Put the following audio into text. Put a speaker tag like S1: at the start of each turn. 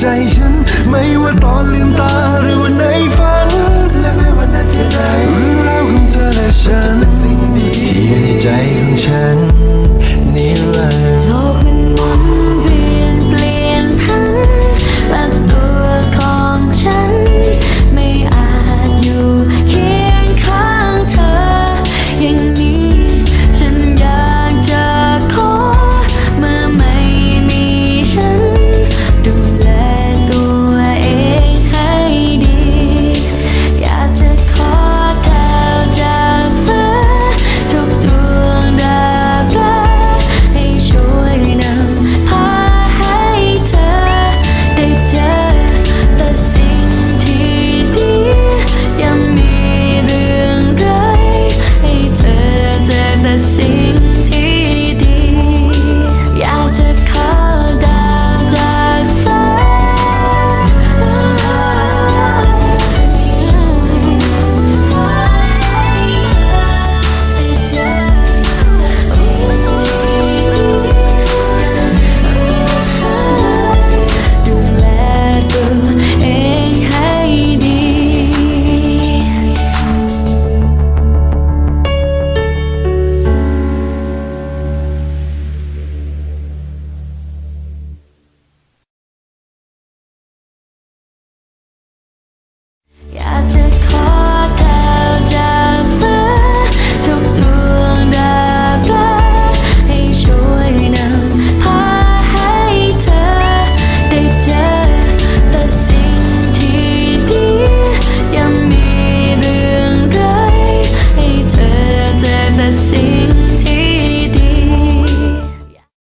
S1: ใจฉัน ไม่ว่าตอนลืมตาหรือว่าในฝัน และแม้วันนั้นแค่ไหนเรื่องราวของเธอและฉันที่อยู่ในใจของฉัน